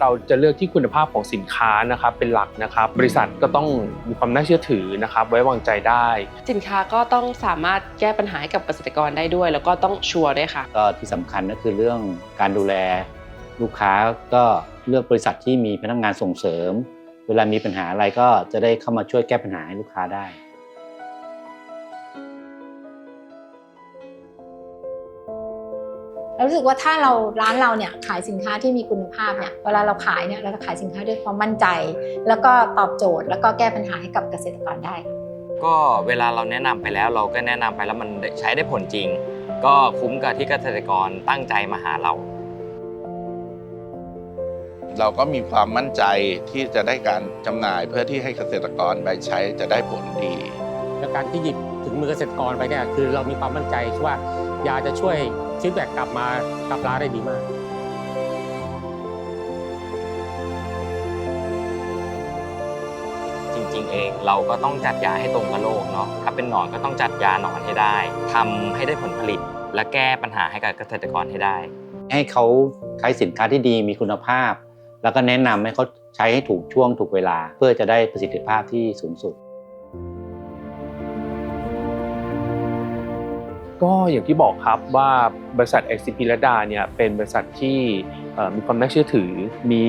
เราจะเลือกที่คุณภาพของสินค้านะครับเป็นหลักนะครับ บริษัทก็ต้องมีความน่าเชื่อถือนะครับ ไว้วางใจได้ สินค้าก็ต้องสามารถแก้ปัญหาให้กับเกษตรกรได้ด้วย แล้วก็ต้องชัวร์ด้วยค่ะ ก็ที่สำคัญก็คือเรื่องการดูแล ลูกค้าก็เลือกบริษัทที่มีพนักงานส่งเสริม เวลามีปัญหาอะไรก็จะได้เข้ามาช่วยแก้ปัญหาให้ลูกค้าได้ เรารู้สึกว่าถ้าเราร้านเราเนี่ยขายสินค้าที่มีคุณภาพเนี่ยเวลาเราขายเนี่ยเราจะขายสินค้าด้วยความมั่นใจ แล้วก็ตอบโจทย์ แล้วก็แก้ปัญหาให้กับเกษตรกรได้ ก็เวลาเราแนะนำไปแล้วเราก็แนะนำไปแล้วมันใช้ได้ผลจริง ก็คุ้มกับที่เกษตรกรตั้งใจมาหาเรา เราก็มีความมั่นใจที่จะได้การจำหน่ายเพื่อที่ให้เกษตรกรไปใช้จะได้ผลดีและการที่หยิบถึงมือเกษตรกรไปเนี่ยคือเรามีความมั่นใจว่า ยาจะช่วยฟีดแบ็กกลับมากับร้านได้ดีมาก จริงๆ เองเราก็ต้องจัดยาให้ตรงกับโรคเนาะถ้าเป็นหนอนก็ต้องจัดยาหนอนให้ได้ทำให้ได้ผลผลิต และแก้ปัญหาให้กับเกษตรกรให้ได้ ให้เขาใช้สินค้าที่ดีมีคุณภาพ แล้วก็แนะนำให้เขาใช้ให้ถูกช่วงถูกเวลา เพื่อจะได้ประสิทธิภาพที่สูงสุด ก็อย่างที่บอกครับว่าบริษัท XCP และดาเนี่ยเป็นบริษัทที่เอ่อมีความน่าเชื่อถือ มี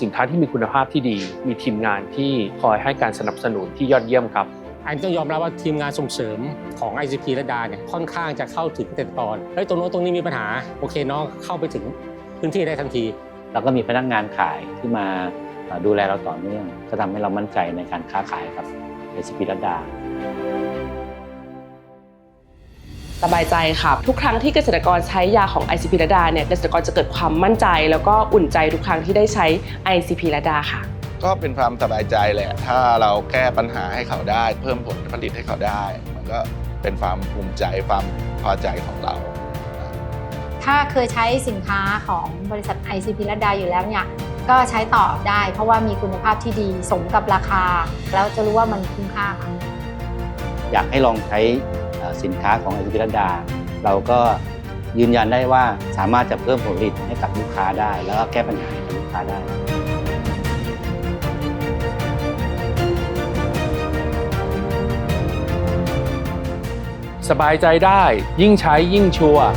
สินค้าที่มีคุณภาพที่ดี มีทีมงานที่คอยให้การสนับสนุนที่ยอดเยี่ยมครับอันต้องยอมรับว่าทีมงานส่งเสริมของ ICP และดาเนี่ยค่อนข้างจะเข้าถึงเกษตรกรเฮ้ยตรงโน้นตรงนี้มีปัญหาโอเคน้องเข้าไปถึงพื้นที่ได้ทันที แล้วก็มีพนักงานขายที่มาเอ่อดูแลเราต่อเนื่องก็ทำให้เรามั่นใจในการค้าขายครับในสปิรัดดา สบายใจค่ะ ทุกครั้งที่เกษตรกรใช้ยาของ ICP ระดาเนี่ยเกษตรกรจะเกิดความมั่นใจ แล้วก็อุ่นใจทุกครั้งที่ได้ใช้ ICP ระดาค่ะ ก็เป็นความสบายใจแหละ ถ้าเราแก้ปัญหาให้เขาได้ เพิ่มผลผลิตให้เขาได้ มันก็เป็นความภูมิใจความพอใจของเรา ถ้าเคยใช้สินค้าของบริษัท ICP และดาอยู่แล้วเนี่ยก็ใช้ต่อได้ เพราะว่ามีคุณภาพที่ดีสมกับราคา แล้วจะรู้ว่ามันคุ้มค่าค่ะอยากให้ลองใช้เอ่อ สินค้าของไอซิพิรดา เราก็ยืนยันได้ว่าสามารถจะเพิ่มผลผลิตให้กับลูกค้าได้ แล้วก็แก้ปัญหาให้กับลูกค้าได้สบายใจได้ยิ่งใช้ยิ่งชัวร์